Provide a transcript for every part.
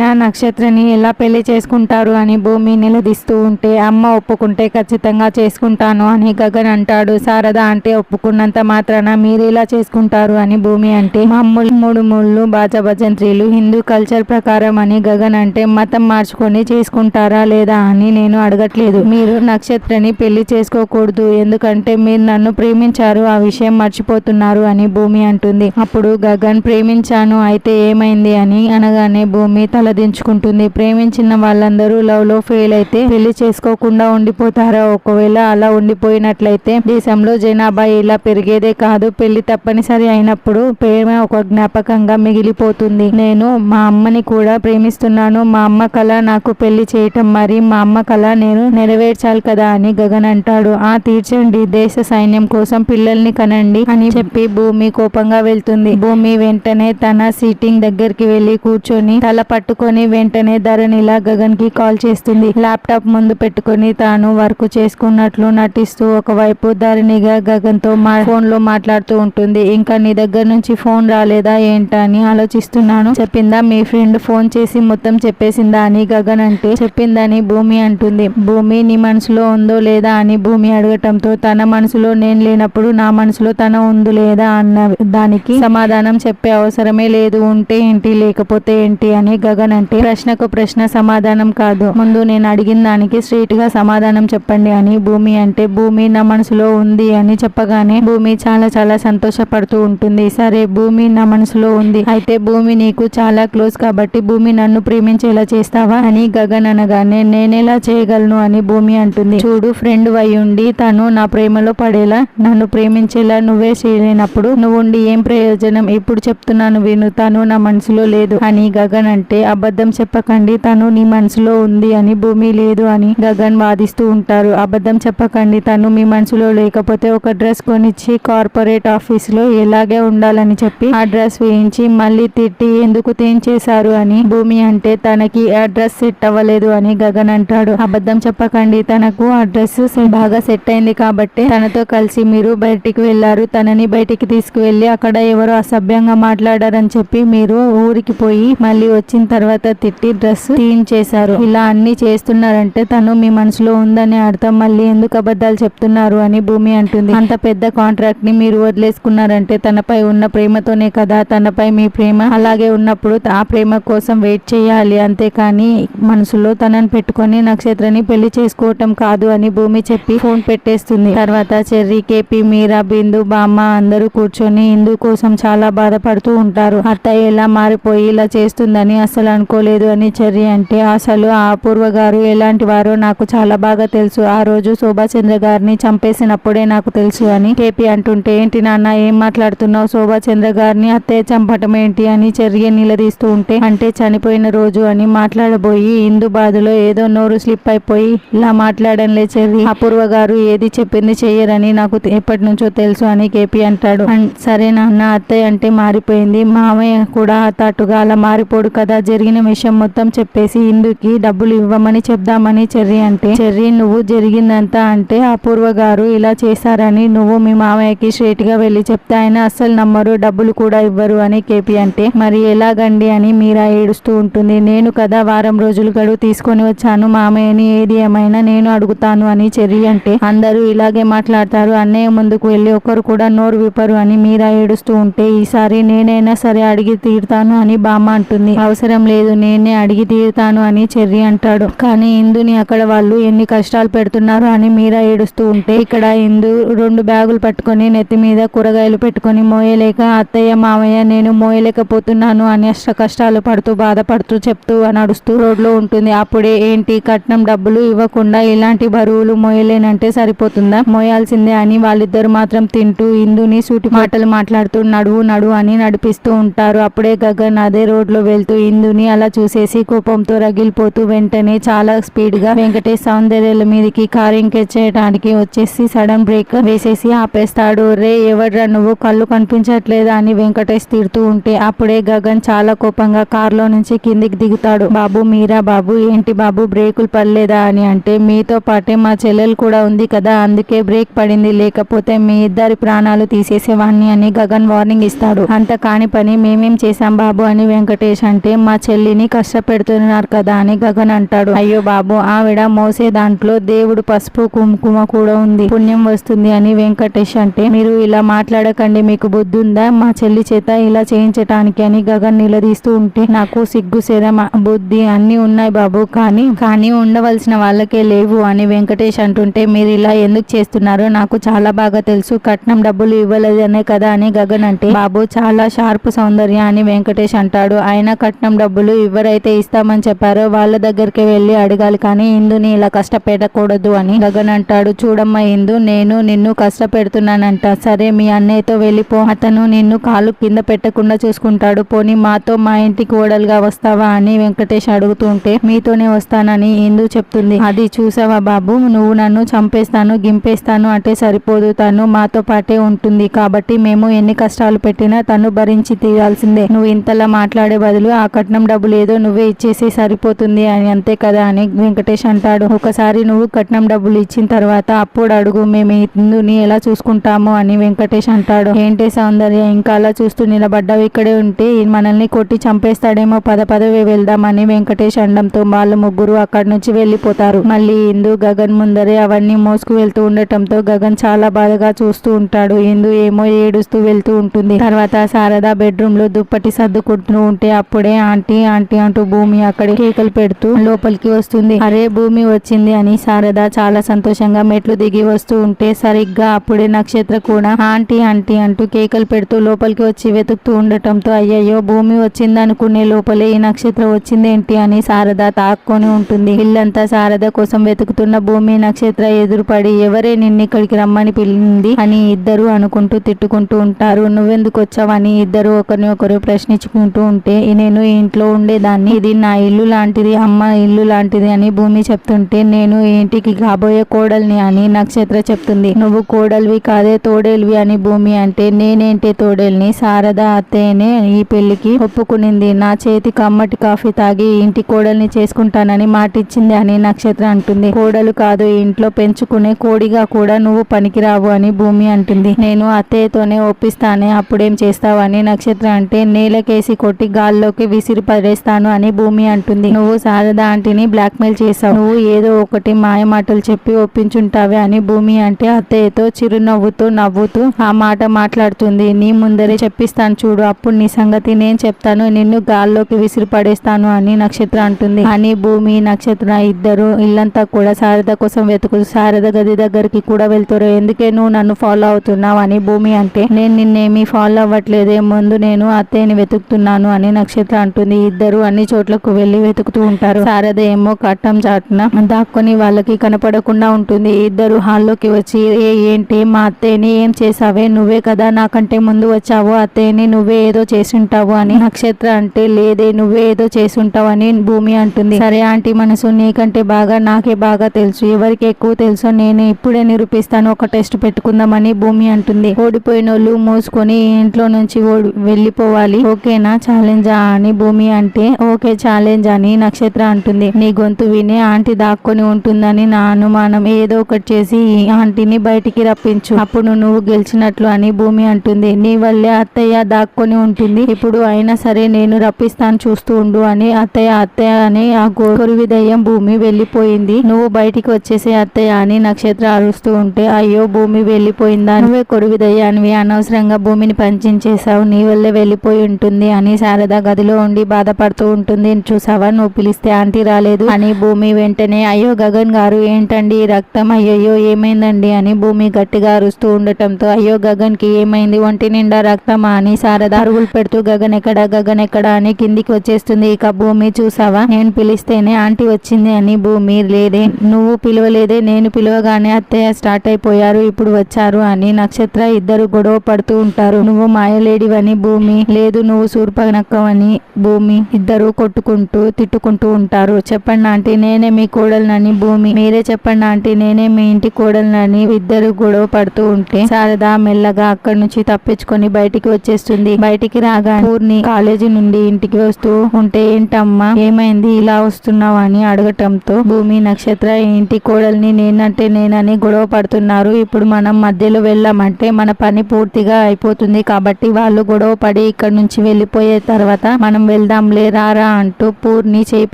అయినా నక్షత్రని ఎలా పెళ్ళి చేసుకుంటారు అని భూమి నిలదీస్తూ ఉంటే అమ్మ ఒప్పుకుంటే ఖచ్చితంగా చేసుకుంటాను అని గగన్ అంటాడు. శారద అంటే ఒప్పుకున్నంత మాత్రాన మీరు ఇలా చేసుకుంటారు అని భూమి అంటే మమ్ములు మూడు ముళ్ళు బాజాభజంత్రీలు హిందూ కల్చర్ ప్రకారం అని గగన్ అంటే మతం మార్చుకొని చేసుకుంటారా లేదా అని నేను అడగట్లేదు. మీరు నక్షత్రని పెళ్ళి చేసుకోకూడదు ఎందుకంటే మీరు నన్ను ప్రేమించారు ఆ విషయం మర్చిపోతున్నారు అని భూమి అంటుంది. అప్పుడు గగన్ ప్రేమించాను అయితే ఏమైంది? అని అనగానే భూమి తల తలదించుకుంటుంది ప్రేమించిన వాళ్ళందరూ లవ్లో ఫెయిల్ అయితే పెళ్ళి చేసుకోకుండా ఉండిపోతారా? ఒకవేళ అలా ఉండిపోయినట్లయితే దేశంలో జనాభా ఇలా పెరిగేదే కాదు. పెళ్ళి తప్పనిసరి అయినప్పుడు ప్రేమ ఒక జ్ఞాపకంగా మిగిలిపోతుంది. నేను మా అమ్మని కూడా ప్రేమిస్తున్నాను. మా అమ్మ కళ నాకు పెళ్ళి చేయటం మరి మా అమ్మ కళ నేను నెరవేర్చాలి కదా అని గగన్ అంటాడు. ఆ తీర్చండి. దేశ సైన్యం కోసం పిల్లల్ని కనండి అని చెప్పి భూమి కోపంగా వెళ్తుంది. భూమి వెంటనే తన సీటింగ్ దగ్గరికి వెళ్ళి కూర్చొని తల పట్టు పట్టుకొని వెంటనే ధరణిలా గగన్కి కాల్ చేస్తుంది. ల్యాప్టాప్ ముందు పెట్టుకుని తాను వర్క్ చేసుకున్నట్లు నటిస్తూ ఒకవైపు ధరణిగా గగన్తో మా ఫోన్లో మాట్లాడుతూ ఉంటుంది. ఇంకా నీ దగ్గర నుంచి ఫోన్ రాలేదా ఏంటా అని ఆలోచిస్తున్నాను. చెప్పిందా? మీ ఫ్రెండ్ ఫోన్ చేసి మొత్తం చెప్పేసిందా అని గగన్ అంటే చెప్పిందని భూమి అంటుంది. భూమి నీ మనసులో ఉందో లేదా అని భూమి అడగటంతో తన మనసులో నేను లేనప్పుడు నా మనసులో తన ఉంది లేదా అన్న దానికి సమాధానం చెప్పే అవసరమే లేదు. ఉంటే ఏంటి? లేకపోతే ఏంటి? అని గగన్ అంటే ప్రశ్నకు ప్రశ్న సమాధానం కాదు. ముందు నేను అడిగిన దానికి స్ట్రీట్గా సమాధానం చెప్పండి అని భూమి అంటే భూమి నా మనసులో ఉంది అని చెప్పగానే భూమి చాలా చాలా సంతోషపడుతూ ఉంటుంది. సరే భూమి నా మనసులో ఉంది. అయితే భూమి నీకు చాలా క్లోజ్ కాబట్టి భూమి నన్ను ప్రేమించేలా చేస్తావా అని గగన్ అనగానే నేనేలా చేయగలను అని భూమి అంటుంది. చూడు ఫ్రెండ్ అయి ఉండి తను నా ప్రేమలో పడేలా నన్ను ప్రేమించేలా నువ్వే చేయలేనప్పుడు నువ్వుండి ఏం ప్రయోజనం? ఇప్పుడు చెప్తున్నాను విను తను నా మనసులో లేదు అని గగన్ అంటే అబద్ధం చెప్పకండి తను నీ మనసులో ఉంది అని భూమి లేదు అని గగన్ వాదిస్తూ ఉంటారు. అబద్ధం చెప్పకండి తను మీ మనసులో లేకపోతే ఒక డ్రెస్ కొనిచ్చి కార్పొరేట్ ఆఫీస్లో ఎలాగే ఉండాలని చెప్పి ఆ డ్రెస్ వేయించి మళ్ళీ తిట్టి ఎందుకు చేశారు అని భూమి అంటే తనకి ఆ డ్రెస్ సెట్ అవ్వలేదు అని గగన్ అంటాడు. అబద్ధం చెప్పకండి తనకు ఆ డ్రెస్ బాగా సెట్ అయింది కాబట్టి తనతో కలిసి మీరు బయటికి వెళ్ళారు. తనని బయటికి తీసుకువెళ్ళి అక్కడ ఎవరో అసభ్యంగా మాట్లాడారని చెప్పి మీరు ఊరికి పోయి మళ్ళీ వచ్చిన తర్వాత తిట్టి డ్రెస్ క్లీన్ చేశారు. ఇలా అన్ని చేస్తున్నారంటే తను మీ మనసులో ఉందని అర్థం మళ్ళీ ఎందుకు అబద్ధాలు చెప్తున్నారు అని భూమి అంటుంది. అంత పెద్ద కాంట్రాక్ట్ని మీరు వదిలేసుకున్నారంటే తనపై ఉన్న ప్రేమతోనే కదా? తనపై మీ ప్రేమ అలాగే ఉన్నప్పుడు ఆ ప్రేమ కోసం వెయిట్ చేయాలి అంతేకాని మనసులో తనని పెట్టుకొని నక్షత్రాన్ని పెళ్ళి చేసుకోవటం కాదు అని భూమి చెప్పి ఫోన్ పెట్టేస్తుంది. తర్వాత చెర్రీ కేపీ మీరా బిందు బామ్మ అందరూ కూర్చొని ఇందు కోసం చాలా బాధపడుతూ ఉంటారు. అత్తయ్య ఎలా మారిపోయి ఇలా చేస్తుందని అసలు అనుకోలేదు అని చర్య అంటే అసలు ఆ అపూర్వ గారు ఎలాంటి వారో నాకు చాలా బాగా తెలుసు. ఆ రోజు శోభాచంద్ర గారిని చంపేసినప్పుడే నాకు తెలుసు అని కేపీ అంటుంటే ఏంటి నాన్న ఏం మాట్లాడుతున్నావు? శోభాచంద్ర గారిని అత్తయ్య చంపటం ఏంటి? అని చర్య నిలదీస్తూ ఉంటే అంటే చనిపోయిన రోజు అని మాట్లాడబోయి ఇందు బాధలో ఏదో నోరు స్లిప్ అయిపోయి ఇలా మాట్లాడంలే చెర్రీ. అపూర్వ గారు ఏది చెప్పింది చెయ్యరని నాకు ఎప్పటి నుంచో తెలుసు అని కేపీ అంటాడు. సరే నాన్న అత్తయ్య అంటే మారిపోయింది. మామయ్య కూడా తాటుగా అలా మారిపోడు కదా జరిగిన విషయం మొత్తం చెప్పేసి ఇందుకి డబ్బులు ఇవ్వమని చెప్దామని చెర్రీ అంటే చెర్రీ నువ్వు జరిగిందంతా అంటే అపూర్వ గారు ఇలా చేశారని నువ్వు మీ మామయ్యకి స్ట్రేట్గా వెళ్ళి చెప్తే ఆయన అస్సలు నమ్మరు డబ్బులు కూడా ఇవ్వరు అని కేపీ అంటే మరి ఎలాగండి అని మీరా ఏడుస్తూ ఉంటుంది. నేను కదా వారం రోజులు గడువు తీసుకొని వచ్చాను మామయ్యని ఏది ఏమైనా నేను అడుగుతాను అని చెర్రీ అంటే అందరూ ఇలాగే మాట్లాడతారు అన్నయ్య ముందుకు వెళ్ళి ఒకరు కూడా నోరు విప్పరు అని మీరా ఏడుస్తూ ఉంటే ఈసారి నేనైనా సరే అడిగి తీరుతాను అని బామ్మ అంటుంది. అవసరం లేదు నేనే అడిగి తీరుతాను అని చెర్రీ అంటాడు. కానీ ఇందుని అక్కడ వాళ్ళు ఎన్ని కష్టాలు పెడుతున్నారు అని మీరా ఏడుస్తూ ఉంటే ఇక్కడ ఇందు రెండు బ్యాగులు పట్టుకొని నెత్తి మీద కూరగాయలు పెట్టుకొని మోయలేక అత్తయ్య మామయ్య నేను మోయలేకపోతున్నాను అని అష్ట కష్టాలు పడుతూ బాధపడుతూ చెప్తూ నడుస్తూ రోడ్లో ఉంటుంది. అప్పుడే ఏంటి కట్నం డబ్బులు ఇవ్వకుండా ఇలాంటి బరువులు మోయలేనంటే సరిపోతుందా? మోయాల్సిందే అని వాళ్ళిద్దరు మాత్రం తింటూ ఇందుని సూటి మాటలు మాట్లాడుతూ నడువు నడువు అని నడిపిస్తూ ఉంటారు. అప్పుడే గగన్ అదే రోడ్లో వెళ్తూ ఇందుని అలా చూసేసి కోపంతో రగిలిపోతూ వెంటనే చాలా స్పీడ్గా వెంకటేష్ సౌందర్యాల మీదకి కారు చేయడానికి వచ్చేసి సడన్ బ్రేక్ వేసేసి ఆపేస్తాడు. రే ఎవడ్రా నువ్వు? కళ్ళు కనిపించట్లేదా? అని వెంకటేష్ తిడుతూ ఉంటే అప్పుడే గగన్ చాలా కోపంగా కారులో నుంచి కిందికి దిగుతాడు. బాబు మీరా బాబు? ఏంటి బాబు? బ్రేకులు పడలేదా? అని అంటే మీతో పాటే మా చెల్లెలు కూడా ఉంది కదా అందుకే బ్రేక్ పడింది. లేకపోతే మీ ఇద్దరి ప్రాణాలు తీసేసేవాణ్ణి అని గగన్ వార్నింగ్ ఇస్తాడు. అంత కాని పని మేమేం చేశాం బాబు? అని వెంకటేష్ అంటే మా చెల్లిని కష్టపెడుతున్నారు కదా అని గగన్ అంటాడు. అయ్యో బాబు ఆవిడ మోసే దాంట్లో దేవుడు పసుపు కుంకుమ కూడా ఉంది. పుణ్యం వస్తుంది అని వెంకటేష్ అంటే మీరు ఇలా మాట్లాడకండి మీకు బుద్ధి ఉందా మా చెల్లి చేత ఇలా చేయించటానికి అని గగన్ నిలదీస్తూ ఉంటే నాకు సిగ్గు శరం బుద్ధి అన్ని ఉన్నాయి బాబు కానీ కానీ ఉండవలసిన వాళ్ళకే లేవు అని వెంకటేష్ అంటుంటే మీరు ఇలా ఎందుకు చేస్తున్నారో? నాకు చాలా బాగా తెలుసు కట్నం డబ్బులు ఇవ్వలేదనే కదా అని గగన్ అంటే బాబు చాలా షార్ప్ సౌందర్య అని వెంకటేష్ అంటాడు. ఆయన కట్నం డబ్బులు ఎవరైతే ఇస్తామని చెప్పారో వాళ్ళ దగ్గరికి వెళ్ళి అడగాలి కానీ ఇందుని ఇలా కష్టపెట్టకూడదు అని గగన్ అంటాడు. చూడమ్మా ఇందు నేను నిన్ను కష్టపెడుతున్నానంట. సరే మీ అన్నయ్యతో వెళ్ళిపో. అతను నిన్ను కాలు కింద పెట్టకుండా చూసుకుంటాడు. పోనీ మాతో మా ఇంటికి ఓడలుగా వస్తావా? అని వెంకటేష్ అడుగుతుంటే మీతోనే వస్తానని ఇందు చెప్తుంది. అది చూసావా బాబు? నువ్వు నన్ను చంపేస్తాను గింపేస్తాను అంటే సరిపోదు. తను మాతో పాటే ఉంటుంది కాబట్టి మేము ఎన్ని కష్టాలు పెట్టినా తను భరించి తీరాల్సిందే. నువ్వు ఇంతలా మాట్లాడే బదులు ఆ కట్నం డబ్బులు ఏదో నువ్వే ఇచ్చేసి సరిపోతుంది అని అంతే కదా అని వెంకటేష్ అంటాడు. ఒకసారి నువ్వు కట్నం డబ్బులు ఇచ్చిన తర్వాత అప్పుడు అడుగు మేము ఇందుని ఎలా చూసుకుంటాము అని వెంకటేష్ అంటాడు. ఏంటి సౌందర్య ఇంకా అలా చూస్తూ నిలబడ్డావు. ఇక్కడే ఉంటే మనల్ని కొట్టి చంపేస్తాడేమో పద పదవి వెళ్దామని వెంకటేష్ అండంతో వాళ్ళు ముగ్గురు అక్కడి నుంచి వెళ్ళిపోతారు. మళ్ళీ ఇందు గగన్ ముందరే అవన్నీ మోసుకు వెళ్తూ ఉండటంతో గగన్ చాలా బాధగా చూస్తూ ఉంటాడు. ఇందు ఏమో ఏడుస్తూ వెళ్తూ ఉంటుంది. తర్వాత శారదా బెడ్రూమ్లో దుప్పటి సర్దుకుంటూ ఉంటే అప్పుడే ఆంటీ ఆంటీ అంటూ భూమి అక్కడ కేకలు పెడుతూ లోపలికి వస్తుంది. అరే భూమి వచ్చింది అని శారద చాలా సంతోషంగా మెట్లు దిగి వస్తూ ఉంటే సరిగ్గా అప్పుడే నక్షత్ర కూడా ఆంటీ ఆంటీ అంటూ కేకలు పెడుతూ లోపలికి వచ్చి వెతుకుతూ ఉండటంతో అయ్యయ్యో భూమి వచ్చింది అనుకునే లోపలే ఈ నక్షత్రం వచ్చిందేంటి అని శారద తాక్కొని ఉంటుంది. ఇల్లంతా శారద కోసం వెతుకుతున్న భూమి నక్షత్ర ఎదురుపడి ఎవరే నిన్ను ఇక్కడికి రమ్మని పిలింది అని ఇద్దరు అనుకుంటూ తిట్టుకుంటూ ఉంటారు. నువ్వెందుకు వచ్చావని ఇద్దరు ఒకరిని ఒకరు ప్రశ్నించుకుంటూ ఉంటే నేను ఇంట్లో ఇంట్లో ఉండేదాన్ని. ఇది నా ఇల్లు లాంటిది అమ్మ ఇల్లు లాంటిది అని భూమి చెప్తుంటే నేను ఏంటికి ఇంటికి కాబోయే కోడల్ని అని నక్షత్ర చెప్తుంది. నువ్వు కోడలివి కాదే తోడేలివి అని భూమి అంటే నేనేంటి తోడేల్ని? శారద అత్తయ్యనే ఈ పెళ్ళికి ఒప్పుకునింది. నా చేతి కమ్మటి కాఫీ తాగి ఇంటి కోడల్ని చేసుకుంటానని మాటిచ్చింది అని నక్షత్ర అంటుంది. కోడలు కాదు ఇంట్లో పెంచుకునే కోడిగా కూడా నువ్వు పనికిరావు అని భూమి అంటుంది. నేను అత్తయ్యతోనే ఒప్పిస్తానే అప్పుడేం చేస్తావని నక్షత్ర అంటే నేలకేసి కొట్టి గాల్లోకి విసిరి పడేస్తాను అని భూమి అంటుంది. నువ్వు శారద ఆంటీని బ్లాక్మెయిల్ చేసావు నువ్వు ఏదో ఒకటి మాయ మాటలు చెప్పి ఒప్పించుంటావే అని భూమి అంటే అత్తయ్యతో చిరునవ్వుతూ నవ్వుతూ ఆ మాట మాట్లాడుతుంది. నీ ముందరే చెప్పిస్తాను చూడు అప్పుడు నీ సంగతి నేను చెప్తాను. నిన్ను గాల్లోకి విసిరి పడేస్తాను అని నక్షత్ర అంటుంది. అని భూమి నక్షత్ర ఇద్దరు ఇల్లంతా కూడా శారద కోసం వెతుకు శారద గది దగ్గరికి కూడా వెళ్తారు. ఎందుకే నువ్వు నన్ను ఫాలో అవుతున్నావు అని భూమి అంటే నేను నిన్నేమి ఫాలో అవ్వట్లేదే ముందు నేను అత్తయ్యని వెతుకుతున్నాను అని నక్షత్ర అంటుంది. ఇద్దరు అన్ని చోట్లకు వెళ్ళి వెతుకుతూ ఉంటారు. శారద ఏమో కట్టం చాటున దాక్కొని వాళ్ళకి కనపడకుండా ఉంటుంది. ఇద్దరు హాల్లోకి వచ్చి ఏ ఏంటి? మా అత్తేని ఏం చేసావే నువ్వే కదా నాకంటే ముందు వచ్చావు. అత్తయ్యని నువ్వే ఏదో చేసుంటావు అని నక్షత్ర అంటే లేదే నువ్వే ఏదో చేసుంటావు అని భూమి అంటుంది. సరే ఆంటీ మనసు నీకంటే బాగా నాకే బాగా తెలుసు. ఎవరికి ఎక్కువ తెలుసో నేను ఇప్పుడే నిరూపిస్తాను. ఒక టెస్ట్ పెట్టుకుందామని భూమి అంటుంది. ఓడిపోయిన వాళ్ళు మూసుకొని ఇంట్లో నుంచి ఓడి వెళ్ళిపోవాలి. ఓకేనా? ఛాలెంజా అని భూమి అంటే ఓకే ఛాలెంజ్ అని నక్షత్ర అంటుంది. నీ గొంతు విని ఆంటీ దాక్కొని ఉంటుందని నా అనుమానం ఏదో ఒకటి చేసి ఈ ఆంటీని బయటికి రప్పించు. అప్పుడు నువ్వు గెలిచినట్లు అని భూమి అంటుంది. నీ వల్లే అత్తయ్య దాక్కొని ఉంటుంది. ఇప్పుడు అయినా సరే నేను రప్పిస్తాను చూస్తూ ఉండు అని అత్తయ్య అత్తయ్య అని ఆ గోరువిదయం భూమి వెళ్ళిపోయింది. నువ్వు బయటికి వచ్చేసే అత్తయ్య అని నక్షత్ర అరుస్తూ ఉంటే అయ్యో భూమి వెళ్ళిపోయిందా? నువ్వే కొరువిదయ్యానివి. అనవసరంగా భూమిని పంచించేశావు. నీ వల్లే వెళ్ళిపోయి ఉంటుంది అని శారద గదిలో ఉండి బాధపడుతూ ఉంటుంది. చూసావా? నువ్వు పిలిస్తే ఆంటీ రాలేదు అని భూమి వెంటనే అయ్యో గగన్ గారు ఏంటండి రక్తం? అయ్యయ్యో ఏమైందండి? అని భూమి గట్టిగా అరుస్తూ ఉండటంతో అయ్యో గగన్కి ఏమైంది? ఒంటి నిండా రక్తమా? అని శారద అరుగులు పెడుతూ గగన్ ఎక్కడ? గగన్ ఎక్కడ? అని కిందికి వచ్చేస్తుంది. ఇక భూమి చూసావా? నేను పిలిస్తేనే ఆంటీ వచ్చింది అని భూమి లేదే నువ్వు పిలవలేదే నేను పిలవగానే అత్తయ్య స్టార్ట్ అయిపోయారు ఇప్పుడు వచ్చారు అని నక్షత్ర ఇద్దరు గొడవ పడుతూ ఉంటారు. నువ్వు మాయలేడివని భూమి లేదు నువ్వు సూర్పనక్కవని భూమి ఇద్దరు కొట్టుకుంటూ తిట్టుకుంటూ ఉంటారు. చెప్పండి ఆంటీ నేనే మీ కోడలనని భూమి. మీరే చెప్పండి ఆంటీ నేనే మీ ఇంటి కోడలనని ఇద్దరు గొడవ పడుతూ ఉంటే శారద మెల్లగా అక్కడి నుంచి తప్పించుకొని బయటికి వచ్చేస్తుంది. బయటికి రాగా పూర్ణి కాలేజీ నుండి ఇంటికి వస్తూ ఉంటే ఏంటమ్మా ఏమైంది? ఇలా వస్తున్నావు? అని అడగటంతో భూమి నక్షత్ర ఇంటి కోడల్ని నేనంటే నేనని గొడవ పడుతున్నారు. ఇప్పుడు మనం మధ్యలో వెళ్ళామంటే మన పని పూర్తిగా అయిపోతుంది కాబట్టి వాళ్ళు గొడవ పడి ఇక్కడ నుంచి వెళ్ళిపోయే తర్వాత మనం వెళ్దాం వెళ్దాంలే రారా అంటూ పూర్ణి చేయి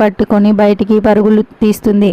పట్టుకొని బయటికి పరుగులు తీస్తుంది.